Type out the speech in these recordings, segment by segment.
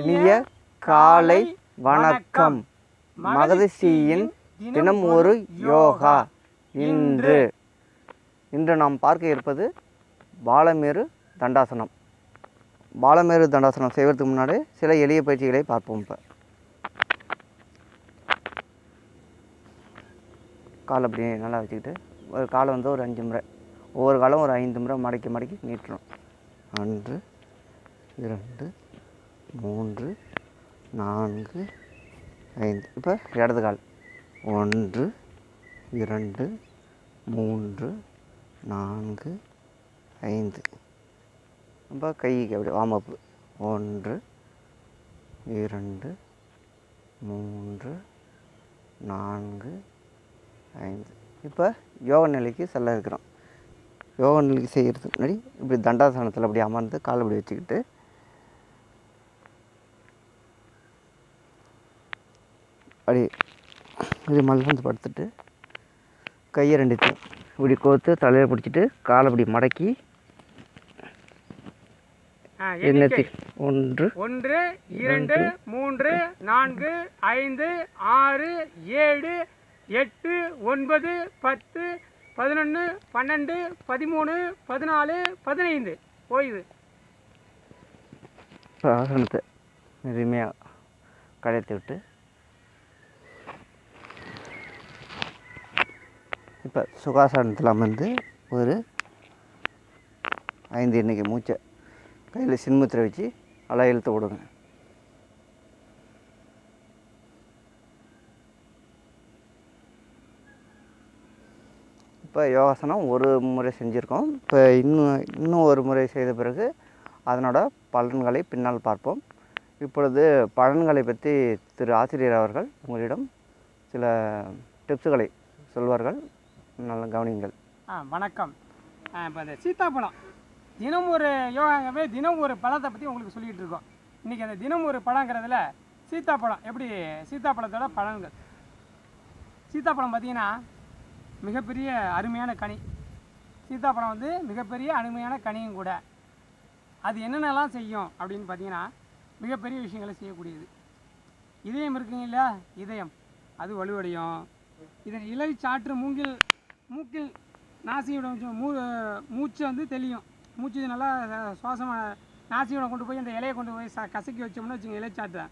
இனிய காலை வணக்கம். மகதிஷியின் தினம் ஒரு யோகா. இன்று. இன்று நாம் பார்க்க இருப்பது பாலமேரு தண்டாசனம். பாலமேரு தண்டாசனம் செய்வதற்கு முன்னாடி சில எளிய பயிற்சிகளை பார்ப்போம் இப்போ. கால் அப்படி நல்லா வச்சுக்கிட்டு ஒரு காலை வந்து ஒரு அஞ்சு முறை. ஒவ்வொரு காலம் ஒரு ஐந்து முறை மடக்கி மடக்கி நீட்டணும். ஒன்று இரண்டு மூன்று நான்கு ஐந்து. இப்போ இடது கால். ஒன்று இரண்டு மூன்று நான்கு ஐந்து. நம்ம கைக்கு அப்படி வார்ம்அப் ஒன்று இரண்டு மூன்று நான்கு ஐந்து. இப்போ யோக நிலைக்கு செல்ல இருக்கிறோம். யோக நிலைக்கு செய்கிறதுக்கு முன்னாடி இப்படி தண்டாசனத்தில் அப்படி அமர்ந்து கால் அப்படி வச்சுக்கிட்டு அப்படி இப்படி மல்லாந்து படுத்துட்டு கையை ரெண்டுத்தையும் இப்படி கோர்த்து தலையில் பிடிச்சிட்டு காலை இப்படி மடக்கி. எண்ணத்தி ஒன்று ஒன்று இரண்டு மூன்று நான்கு ஐந்து ஆறு ஏழு எட்டு ஒன்பது பத்து பதினொன்று பன்னெண்டு பதிமூணு பதினாலு பதினைந்து. ஓய்வு. ஆசனத்தை எதுவுமையாக கடைத்து விட்டு. இப்போ சுகாசனத்தில் அமர்ந்து ஒரு ஐந்து எண்ணிக்கை மூச்சை கையில் சின்முத்திரை வச்சு அலை இழுத்து விடுங்க இப்போ யோகாசனம் ஒரு முறை செஞ்சுருக்கோம். இப்போ இன்னும் இன்னும் ஒரு முறை செய்த பிறகு அதனோட பலன்களை பின்னால் பார்ப்போம். இப்பொழுது பலன்களை பற்றி திரு ஆசிரியர் அவர்கள் உங்களிடம் சில டிப்ஸுகளை சொல்வார்கள். நல்ல கவனியுங்கள். ஆ வணக்கம். இப்போ இந்த சீத்தாப்பழம். தினம் ஒரு யோகாங்கவே தினம் ஒரு பழத்தை பற்றி உங்களுக்கு சொல்லிகிட்டு இருக்கோம். இன்றைக்கி அந்த தினம் ஒரு பழங்கிறதுல சீத்தாப்பழம் எப்படி சீத்தாப்பழத்தோட பழங்கள் சீத்தாப்பழம் பார்த்தீங்கன்னா மிகப்பெரிய அருமையான கனி. சீத்தாப்பழம் வந்து மிகப்பெரிய அருமையான கனியும் கூட. அது என்னென்னலாம் செய்யும் அப்படின்னு பார்த்தீங்கன்னா மிகப்பெரிய விஷயங்களை செய்யக்கூடியது. இதயம் இருக்குங்க இல்லையா? இதயம். அது வலுவடையும். இதன் இலை சாற்று மூங்கில் மூக்கில் நாசியோட மூ மூச்சு வந்து தெளியும். மூச்சு இது நல்லா சுவாசமாக நாசியோட கொண்டு போய் அந்த இலையை கொண்டு போய் ச கசக்கி வச்சோம்னா வச்சுங்க இலை சாற்று.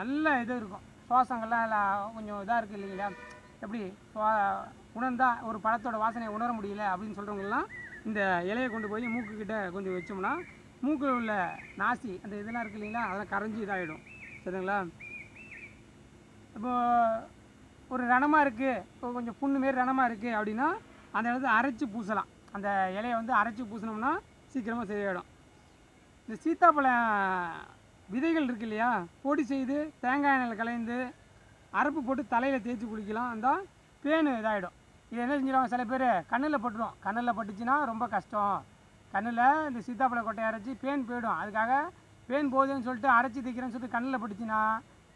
நல்ல இது இருக்கும். சுவாசங்கள்லாம் கொஞ்சம் இதாக இருக்குது இல்லைங்களா? எப்படி உணர்ந்தால் உணர்ந்தா ஒரு பழத்தோட வாசனையை உணர முடியல அப்படின்னு சொல்கிறவங்கலாம் இந்த இலையை கொண்டு போய் மூக்குக்கிட்ட கொஞ்சம் வச்சோம்னா மூக்கில் உள்ள நாசி அந்த இதெல்லாம் இருக்கு இல்லைங்களா அதெல்லாம் கரைஞ்சி இதாகிடும் சரிங்களா? இப்போது ஒரு ரணமாக இருக்குது இப்போ கொஞ்சம் புண்ணு மாரி ரணமாக இருக்குது அப்படின்னா அந்த இடத்துல அரைச்சி பூசலாம். அந்த இலையை வந்து அரைச்சி பூசினோம்னா சீக்கிரமாக சரியாயிடும். இந்த சீத்தாப்பழம் விதைகள் இருக்கு இல்லையா பொடி செய்து தேங்காய் எண்ணெயில் கலைந்து அரப்பு போட்டு தலையில் தேய்ச்சி குளிக்கலாம். அந்த பேனு இதாகிடும் இது என்ன செஞ்சிடுவாங்க சில பேர்? கண்ணில் பட்டுடும் கண்ணில் பட்டுச்சுன்னா ரொம்ப கஷ்டம். கண்ணில் இந்த சீத்தாப்பழ கொட்டையை அரைச்சி பேன் போயிடும். அதுக்காக பேன் போகுதுன்னு சொல்லிட்டு அரைச்சி தைக்கிறேன்னு சொல்லிட்டு கண்ணில் பட்டுச்சுன்னா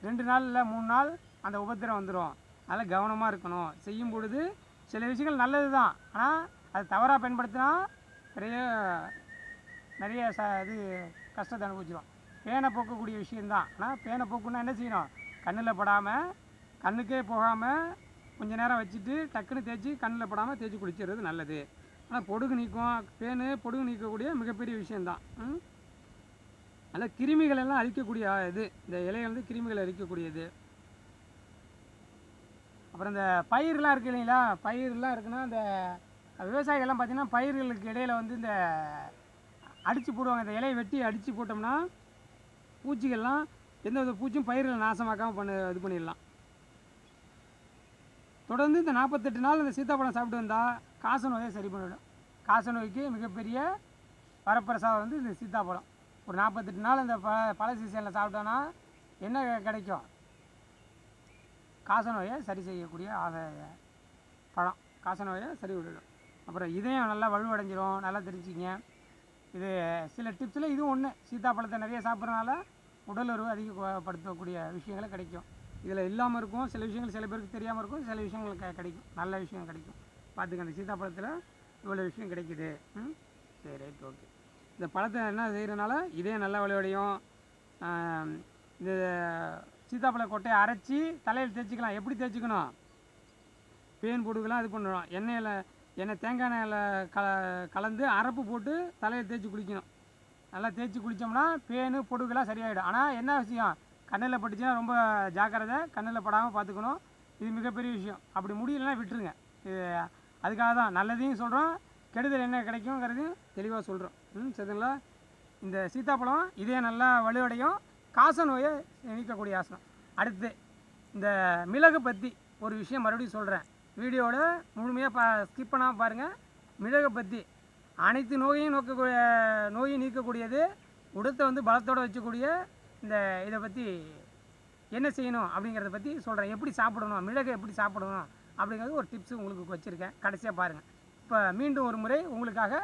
ரெண்டு நாள் இல்லை மூணு நாள் அந்த உபத்திரம் வந்துடும் அதனால் கவனமாக இருக்கணும். செய்யும் பொழுது சில விஷயங்கள் நல்லது தான் ஆனால் அது தவறாக பயன்படுத்தினா நிறைய நிறைய ச இது கஷ்டத்தை அனுபவிச்சிடும் பேனை போக்கக்கூடிய விஷயந்தான் ஆனால் பேனை போக்குன்னா என்ன செய்யணும்? கண்ணில் படாமல் கண்ணுக்கே போகாமல் கொஞ்ச நேரம் வச்சுட்டு டக்குன்னு தேய்ச்சி கண்ணில் படாமல் தேய்ச்சி குளிக்கிறது நல்லது. ஆனால் பொடுகு நீக்கும் பேனு பொடுகு நீக்கக்கூடிய மிகப்பெரிய விஷயந்தான் அதில் கிருமிகள் எல்லாம் அழிக்கக்கூடிய இது. இந்த இலைகள் வந்து கிருமிகள் அழிக்கக்கூடியது. அப்புறம் இந்த பயிரெலாம் இருக்குது இல்லைங்களா? பயிரெலாம் இருக்குன்னா இந்த விவசாயிகள்லாம் பார்த்திங்கன்னா பயிர்களுக்கு இடையில வந்து இந்த அடித்து போடுவாங்க. இந்த இலையை வெட்டி அடித்து போட்டோம்னா பூச்சிகள்லாம் எந்த வித பூச்சியும் பயிர்களை நாசமாக்காமல் பண்ண இது பண்ணிடலாம். தொடர்ந்து இந்த நாற்பத்தெட்டு நாள் இந்த சீத்தாப்பழம் சாப்பிட்டு வந்தால் காச நோயை சரி பண்ணிவிடும் காச நோய்க்கு மிகப்பெரிய வரப்பிரசாதம் வந்து இந்த சீத்தாப்பழம். ஒரு நாற்பத்தெட்டு நாள் இந்த ப பழ சீசனில் சாப்பிட்டோன்னா என்ன கிடைக்கும்? காச நோயை சரி செய்யக்கூடிய ஆத- பழம். காச நோயை சரி விடணும் அப்புறம் இதயம் நல்லா வலுவடைஞ்சிரும் நல்லா தெரிஞ்சுக்கிங்க. இது சில டிப்ஸில் இதுவும் ஒன்று சீத்தாப்பழத்தை நிறைய சாப்பிட்றதுனால உடல் அதிகப்படுத்தக்கூடிய விஷயங்களை கிடைக்கும். இதில் இல்லாமல் இருக்கும். சில விஷயங்கள் சில பேருக்கு தெரியாமல் இருக்கும். சில விஷயங்கள் க- கிடைக்கும். நல்ல விஷயம் கிடைக்கும். பார்த்துக்க அந்த சீத்தாப்பழத்தில் இவ்வளோ விஷயம் கிடைக்குது. ம்? சரி ரைட் ஓகே. இந்த பழத்தை என்ன செய்கிறனால இதே நல்லா விளைவடையும் இந்த சீத்தாப்பழ கொட்டையை அரைச்சி தலையில் தேய்ச்சிக்கலாம். எப்படி தேய்ச்சிக்கணும்? பேன் போட்டுக்கலாம் இது பண்ணணும். எண்ணெயில் எண்ணெய் தேங்காய் எண்ணெயில் கல கலந்து அரப்பு போட்டு தலையில் தேய்ச்சி குளிக்கணும். நல்லா தேய்ச்சி குளித்தோம்னா பேனு பொடுக்கெல்லாம் சரியாயிடும். ஆனால் என்ன விஷயம்? கண்ணில் பட்டுச்சுன்னா ரொம்ப ஜாக்கிரதை கண்ணில் படாமல் பார்த்துக்கணும். இது மிகப்பெரிய விஷயம். அப்படி முடியலன்னா விட்டுருங்க. இது அதுக்காக தான். நல்லதையும் சொல்கிறோம் கெடுதல் என்ன கிடைக்குங்கிறதையும் தெளிவாக சொல்கிறோம் ம் சரிங்களா? இந்த சீத்தாப்பழம் இதே நல்லா வலுவடையும். காச நோயை நீக்கக்கூடிய ஆசனம். அடுத்து இந்த மிளகு பற்றி ஒரு விஷயம் மறுபடியும் சொல்கிறேன் வீடியோவோட முழுமையாக பா ஸ்கிப் பண்ணாமல் பாருங்கள் மிளகு பற்றி அனைத்து நோயையும் நோக்கக்கூடிய நோயும் நீக்கக்கூடியது உடத்தை வந்து பலத்தோடு வச்சக்கூடிய இந்த இதை பற்றி என்ன செய்யணும் அப்படிங்கிறத பற்றி சொல்கிறேன் எப்படி சாப்பிடணும்? மிளகை எப்படி சாப்பிடணும்? அப்படிங்கிறது ஒரு டிப்ஸ் உங்களுக்கு வச்சுருக்கேன். கடைசியாக பாருங்கள் இப்போ மீண்டும் ஒரு முறை உங்களுக்காக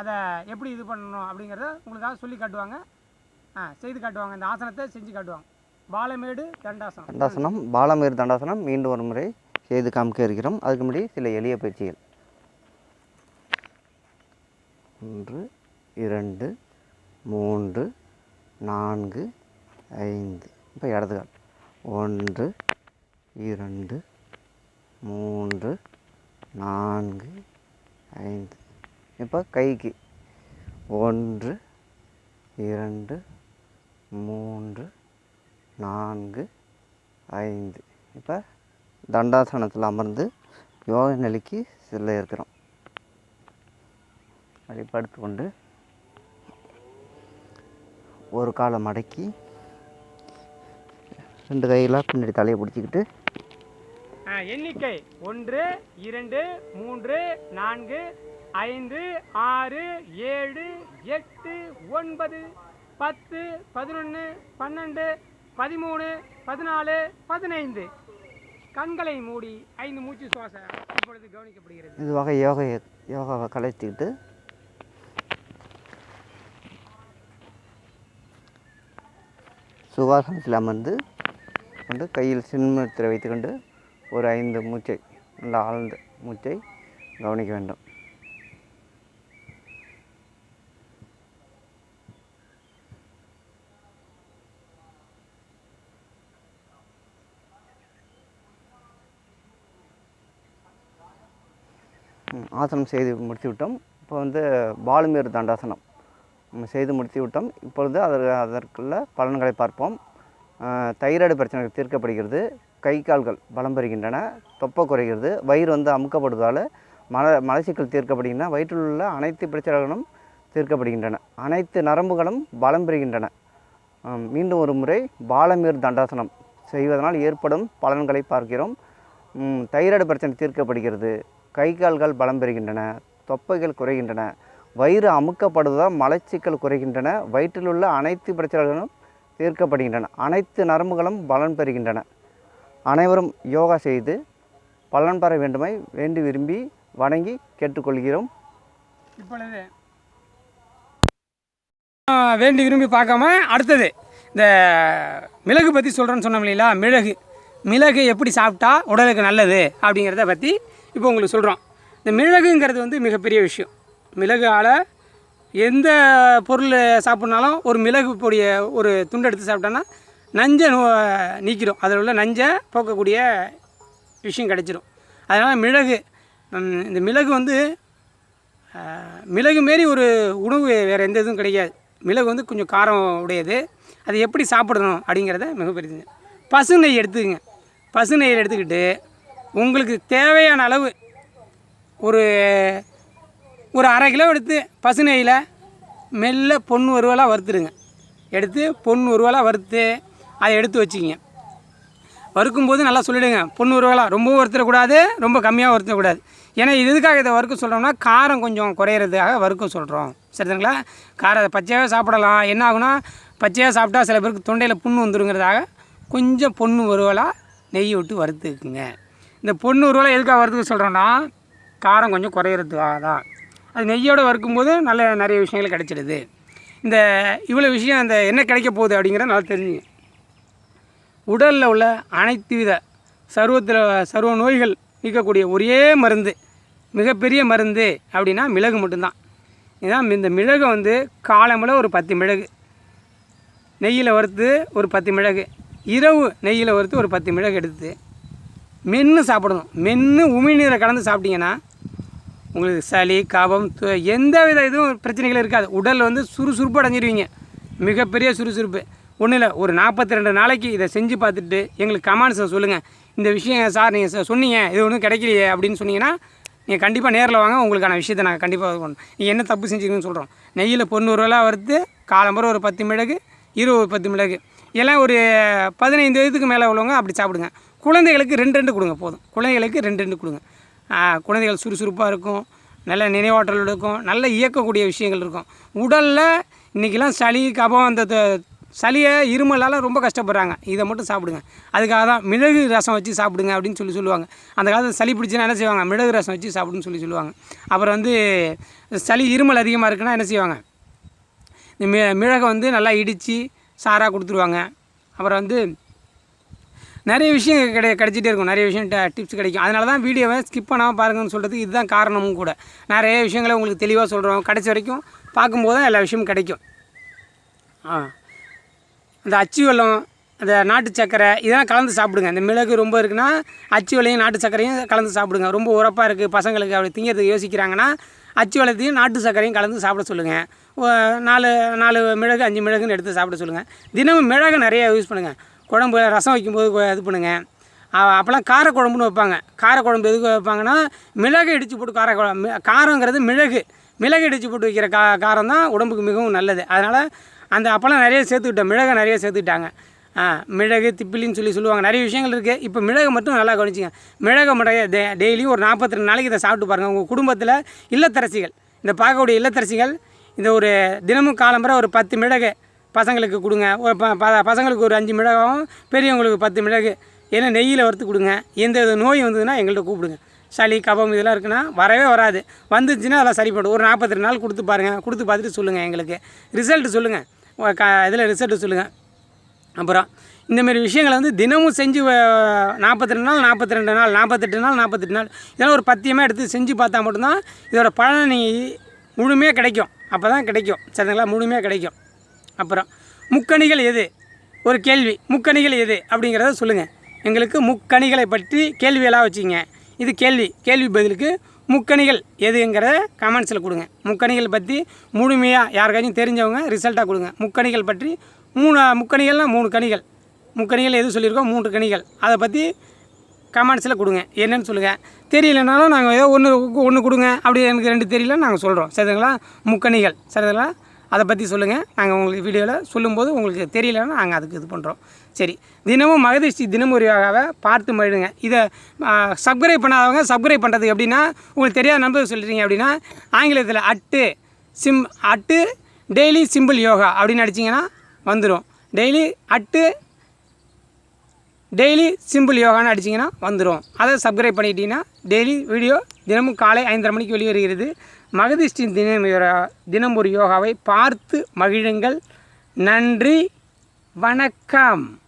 அதை எப்படி இது பண்ணணும் அப்படிங்கிறத உங்களுக்காக சொல்லி காட்டுவாங்க. ஆ செய்து காட்டுவாங்க. இந்த ஆசனத்தை செஞ்சு காட்டுவாங்க. பாலமேடு தண்டாசனம். தண்டாசனம் பாலமேடு தண்டாசனம் மீண்டும் ஒரு முறை செய்து காமிக்க இருக்கிறோம். அதுக்கு முன்னாடி சில எளிய பயிற்சிகள். ஒன்று இரண்டு மூன்று நான்கு ஐந்து. இப்போ இடது கால். ஒன்று இரண்டு மூன்று நான்கு ஐந்து. இப்போ கைக்கு. ஒன்று இரண்டு மூன்று நான்கு ஐந்து. இப்போ தண்டாசனத்தில் அமர்ந்து யோக நிலைக்கு செல்ல இருக்கிறோம். அப்படி படுத்துக்கொண்டு ஒரு காலை மடக்கி ரெண்டு கையெல்லாம் பின்னாடி தலையை பிடிச்சிக்கிட்டு. எண்ணிக்கை. ஒன்று இரண்டு மூன்று நான்கு ஐந்து ஆறு ஏழு எட்டு ஒன்பது பத்து பதினொன்று பன்னெண்டு பதிமூணு பதினாலு பதினைந்து. கண்களை மூடி ஐந்து மூச்சு சுவாசம் இப்பொழுது கவனிக்கப்படுகிறது. இதுவாக யோகா யோகாவை கலைச்சிக்கிட்டு சுகாசனத்தில் அமர்ந்து கொண்டு கையில் சின்மத்தில் வைத்துக்கொண்டு ஒரு ஐந்து மூச்சை நல்ல ஆழ்ந்த மூச்சை கவனிக்க வேண்டும். ஆசனம் செய்து முடித்து விட்டோம் இப்போ வந்து பாலுமேறு தண்டாசனம். செய்து முடித்து விட்டோம் இப்பொழுது அதற்கு அதற்குள்ள பலன்களை பார்ப்போம். தைராய்டு பிரச்சனைகள் தீர்க்கப்படுகிறது. கை கால்கள் பலம் பெறுகின்றன தொப்பை குறைகிறது வயிறு வந்து அமுக்கப்படுவதால் மல மலச்சிக்கல் தீர்க்கப்படுகின்றன வயிற்றில் உள்ள அனைத்து பிரச்சனைகளும் தீர்க்கப்படுகின்றன. அனைத்து நரம்புகளும் பலம் பெறுகின்றன. மீண்டும் ஒரு முறை பாலமீர் தண்டாசனம் செய்வதனால் ஏற்படும் பலன்களை பார்க்கிறோம். தைராய்டு பிரச்சனை தீர்க்கப்படுகிறது. கை கால்கள் பலம் பெறுகின்றன தொப்பைகள் குறைகின்றன வயிறு அமுக்கப்படுவதால் மலச்சிக்கல் குறைகின்றன வயிற்றில் உள்ள அனைத்து பிரச்சனைகளும் தீர்க்கப்படுகின்றன. அனைத்து நரம்புகளும் பலன் பெறுகின்றன. அனைவரும் யோகா செய்து பலன் பெற வேண்டுமை வேண்டி விரும்பி வணங்கி கேட்டுக்கொள்கிறோம். இப்பொழுது வேண்டி விரும்பி பார்க்காம அடுத்தது இந்த மிளகு பற்றி சொல்கிறேன்னு சொன்னோம் இல்லைங்களா? மிளகு. மிளகு எப்படி சாப்பிட்டா உடலுக்கு நல்லது அப்படிங்கிறத பற்றி இப்போ உங்களுக்கு சொல்கிறோம் இந்த மிளகுங்கிறது வந்து மிகப்பெரிய விஷயம். மிளகால் எந்த பொருள் சாப்பிட்னாலும் ஒரு மிளகு பொடியை ஒரு துண்டு எடுத்து சாப்பிட்டோன்னா நஞ்சை நீக்கிடும். அதில் உள்ள நஞ்சை போக்கக்கூடிய விஷயம் கிடச்சிரும். அதனால் மிளகு இந்த மிளகு வந்து மிளகு மாரி ஒரு உணவு வேறு எந்த இதுவும் கிடைக்காது. மிளகு வந்து கொஞ்சம் காரம் உடையது. அது எப்படி சாப்பிடணும் அப்படிங்கிறத மிகப்பெரிய பசு நெய் எடுத்துக்கங்க. பசு நெய்யில் எடுத்துக்கிட்டு உங்களுக்கு தேவையான அளவு ஒரு ஒரு அரை கிலோ எடுத்து பசு நெய்யில் மெல்ல பொண்ணு ஒருவலாக வறுத்துடுங்க. எடுத்து பொண்ணு ஒருவலாக வறுத்து அதை எடுத்து வச்சுக்கிங்க. வறுக்கும்போது நல்லா சொல்லிவிடுங்க பொண்ணு ஒருவலாக ரொம்பவும் வறுத்துடக்கூடாது ரொம்ப கம்மியாக வறுத்தக்கூடாது ஏன்னா இது எதுக்காக இதை வறுக்க சொல்கிறோம்னா காரம் கொஞ்சம் குறையிறதுக்காக வறுக்க சொல்கிறோம் சரிங்களா காரம் பச்சையாக சாப்பிடலாம். என்ன ஆகுனா பச்சையாக சாப்பிட்டா சில பேருக்கு தொண்டையில் புண்ணு வந்துருங்கிறதாக கொஞ்சம் பொண்ணு ஒருவலாக நெய் விட்டு வறுத்துக்குங்க. இந்த பொண்ணு ஒருவலாக எதுக்காக வறுத்துக்க சொல்கிறோன்னா காரம் கொஞ்சம் குறையிறதுக்காக தான். அது நெய்யோடு வறுக்கும்போது நல்ல நிறைய விஷயங்கள் கிடைச்சிடுது. இந்த இவ்வளோ விஷயம் அந்த என்ன கிடைக்க போகுது அப்படிங்கிறத நல்லா தெரிஞ்சுங்க. உடலில் உள்ள அனைத்து வித சர்வத்தில் சர்வ நோய்கள் நீக்கக்கூடிய ஒரே மருந்து மிகப்பெரிய மருந்து அப்படின்னா மிளகு மட்டும்தான். இதான் இந்த மிளகை வந்து காலமில் ஒரு பத்து மிளகு. நெய்யில் வறுத்து ஒரு பத்து மிளகு. இரவு நெய்யில் வறுத்து ஒரு பத்து மிளகு எடுத்து மென்று சாப்பிடணும். மென்று உமிழ்நீரை கலந்து சாப்பிட்டீங்கன்னா உங்களுக்கு சளி காபம் எந்த வித இதுவும் பிரச்சனைகள் இருக்காது. உடல் வந்து சுறுசுறுப்பு அடைஞ்சிருவீங்க. மிகப்பெரிய சுறுசுறுப்பு. ஒன்றும் இல்லை ஒரு நாற்பத்தி ரெண்டு நாளைக்கு இதை செஞ்சு பார்த்துட்டு எங்களுக்கு கமெண்ட்ஸை சொல்லுங்கள் இந்த விஷயம் சார் நீங்கள் சொன்னீங்க இது ஒன்றும் கிடைக்கலையே அப்படின்னு சொன்னீங்கன்னா நீங்கள் கண்டிப்பாக நேரில் வாங்க உங்களுக்கான விஷயத்தை நாங்கள் கண்டிப்பாக பண்ணணும். நீங்கள் என்ன தப்பு செஞ்சுக்கணும்னு சொல்கிறோம் நெய்யில் பொண்ணூறுவலாம் வறுத்து காலம்பரம் ஒரு பத்து மிளகு இருபது ஒரு பத்து மிளகு. எல்லாம் ஒரு பதினைந்து வயதுக்கு மேலே உள்ளவங்க அப்படி சாப்பிடுங்க. குழந்தைகளுக்கு ரெண்டு ரெண்டு கொடுங்க போதும். குழந்தைகளுக்கு ரெண்டு ரெண்டு கொடுங்க. குழந்தைகள் சுறுசுறுப்பாக இருக்கும் நல்ல நினைவாற்றல் இருக்கும் நல்ல இயக்கக்கூடிய விஷயங்கள் இருக்கும். உடலில் இன்றைக்கெல்லாம் சளி கபம் அந்த த- சளியை இருமலால் ரொம்ப கஷ்டப்படுறாங்க. இதை மட்டும் சாப்பிடுங்க. அதுக்காக தான் மிளகு ரசம் வச்சு சாப்பிடுங்க அப்படின்னு சொல்லி சொல்லுவாங்க. அந்த காலத்தில் சளி பிடிச்சுன்னா என்ன செய்வாங்க? மிளகு ரசம் வச்சு சாப்பிடுன்னு சொல்லி சொல்லுவாங்க. அப்புறம் வந்து சளி இருமல் அதிகமாக இருக்குன்னா என்ன செய்வாங்க? இந்த மி மிளகை வந்து நல்லா இடித்து சாராக கொடுத்துருவாங்க. அப்புறம் வந்து நிறைய விஷயம் கிடை கிடச்சிட்டே இருக்கும். நிறைய விஷயம் டிப்ஸ் கிடைக்கும். அதனால தான் வீடியோவை ஸ்கிப் பண்ணாமல் பாருங்கன்னு சொல்கிறதுக்கு இதுதான் காரணமும் கூட. நிறைய விஷயங்களை உங்களுக்கு தெளிவாக சொல்கிறோம் கடைசி வரைக்கும் பார்க்கும்போது தான் எல்லா விஷயமும் கிடைக்கும். ஆ. இந்த அச்சு வெல்லம் அந்த நாட்டு சக்கரை இதெல்லாம் கலந்து சாப்பிடுங்க. இந்த மிளகு ரொம்ப இருக்குன்னா அச்சு வெள்ளையும் நாட்டு சர்க்கரையும் கலந்து சாப்பிடுங்க. ரொம்ப உரப்பாக இருக்குது பசங்களுக்கு அப்படி திங்கிறதுக்கு யோசிக்கிறாங்கன்னா அச்சு வெள்ளத்தையும் நாட்டு சர்க்கரையும் கலந்து சாப்பிட சொல்லுங்கள் நாலு நாலு மிளகு அஞ்சு மிளகுன்னு எடுத்து சாப்பிட சொல்லுங்கள் தினமும் மிளகு நிறையா யூஸ் பண்ணுங்கள் குழம்பு ரசம் வைக்கும்போது இது பண்ணுங்கள் அப்போல்லாம் காரக்குழம்புன்னு வைப்பாங்க. காரக்குழம்பு எதுக்கு வைப்பாங்கன்னா மிளகு இடித்து போட்டு காரக்குழம்பு காரங்கிறது மிளகு. மிளகு இடித்து போட்டு வைக்கிற கா காரம் தான் உடம்புக்கு மிகவும் நல்லது. அதனால் அந்த அப்போல்லாம் நிறைய சேர்த்துக்கிட்டோம். மிளகை நிறைய சேர்த்துக்கிட்டாங்க. மிளகு திப்பிலின்னு சொல்லி சொல்லுவாங்க. நிறைய விஷயங்கள் இருக்குது இப்போ மிளகு மட்டும் நல்லா கவனிச்சிங்க. மிளகை மட்டும் டெ டெய்லியும் ஒரு நாற்பத்தி ரெண்டு நாளைக்கு இதை சாப்பிட்டு பாருங்கள் உங்கள் குடும்பத்தில் இல்லத்தரசிகள் இந்த பார்க்கக்கூடிய இல்லத்தரசிகள் இந்த ஒரு தினமும் காலம்புற ஒரு பத்து மிளகு பசங்களுக்கு கொடுங்க. ஒரு ப பசங்களுக்கு ஒரு அஞ்சு மிளகாவும் பெரியவங்களுக்கு பத்து மிளகு. ஏன்னா நெய்யில் வறுத்து கொடுங்க. எந்த வித நோய் வந்ததுன்னா எங்கள்கிட்ட கூப்பிடுங்க. சளி கபம் இதெல்லாம் இருக்குன்னா வரவே வராது. வந்துச்சுன்னா அதெல்லாம் சரிப்படும் ஒரு நாற்பத்தி நாள் கொடுத்து பாருங்கள் கொடுத்து பார்த்துட்டு சொல்லுங்கள் எங்களுக்கு. ரிசல்ட்டு சொல்லுங்கள் க இதில் ரிசல்ட்டு சொல்லுங்கள் அப்புறம் இந்தமாரி விஷயங்களை வந்து தினமும் செஞ்சு நாற்பத்தி ரெண்டு நாள் நாற்பத்தி ரெண்டு நாள் நாற்பத்தெட்டு நாள் நாற்பத்தெட்டு நாள் இதெல்லாம் ஒரு பத்தியமாக எடுத்து செஞ்சு பார்த்தா மட்டும்தான் இதோட பலனை நீங்கள் முழுமையாக கிடைக்கும். அப்போ தான் கிடைக்கும். சரிங்களா? முழுமையாக கிடைக்கும். அப்புறம் முக்கணிகள் எது? ஒரு கேள்வி முக்கணிகள் எது? அப்படிங்கிறத சொல்லுங்கள் எங்களுக்கு முக்கணிகளை பற்றி கேள்வியெல்லாம் வச்சுங்க இது கேள்வி கேள்வி பதிலுக்கு முக்கணிகள் எதுங்கிறத கமெண்ட்ஸில் கொடுங்க. முக்கணிகள் பற்றி முழுமையாக யாருக்காச்சும் தெரிஞ்சவங்க ரிசல்ட்டாக கொடுங்க. முக்கணிகள் பற்றி மூணு முக்கணிகள்னால் மூணு கணிகள். முக்கணிகள் எது சொல்லியிருக்கோம்? மூன்று கனிகள் அதை பற்றி கமெண்ட்ஸில் கொடுங்க. என்னன்னு சொல்லுங்கள் தெரியலனாலும் நாங்கள் ஏதோ ஒன்று ஒன்று கொடுங்க. அப்படி எனக்கு ரெண்டு தெரியல நாங்கள் சொல்கிறோம் சரிங்களா? முக்கணிகள். சரிங்களா? அதை பற்றி சொல்லுங்கள் நாங்கள் உங்களுக்கு வீடியோவில் சொல்லும்போது உங்களுக்கு தெரியலன்னா நாங்கள் அதுக்கு இது பண்ணுறோம் சரி. தினமும் மகதிஷ்டி தினமுறையாக பார்த்து மழுங்க இதை சப்ஸ்கிரைப் பண்ணாதவங்க சப்ஸ்கிரைப் பண்ணுறதுக்கு எப்படின்னா உங்களுக்கு தெரியாத நம்பர் சொல்கிறீங்க அப்படின்னா ஆங்கிலத்தில் at sim at daily simple yoga அப்படின்னு அடிச்சிங்கன்னா வந்துடும் டெய்லி அட்டு டெய்லி சிம்பிள் யோகான்னு அடிச்சிங்கன்னா வந்துடும் அதை சப்ஸ்கிரைப் பண்ணிட்டீங்கன்னா டெய்லி வீடியோ தினமும் காலை ஐந்தரை மணிக்கு வெளியே வருகிறது மகதிஷ்டின் தினம் தினம் ஒரு யோகாவை பார்த்து மகிழுங்கள். நன்றி. வணக்கம்.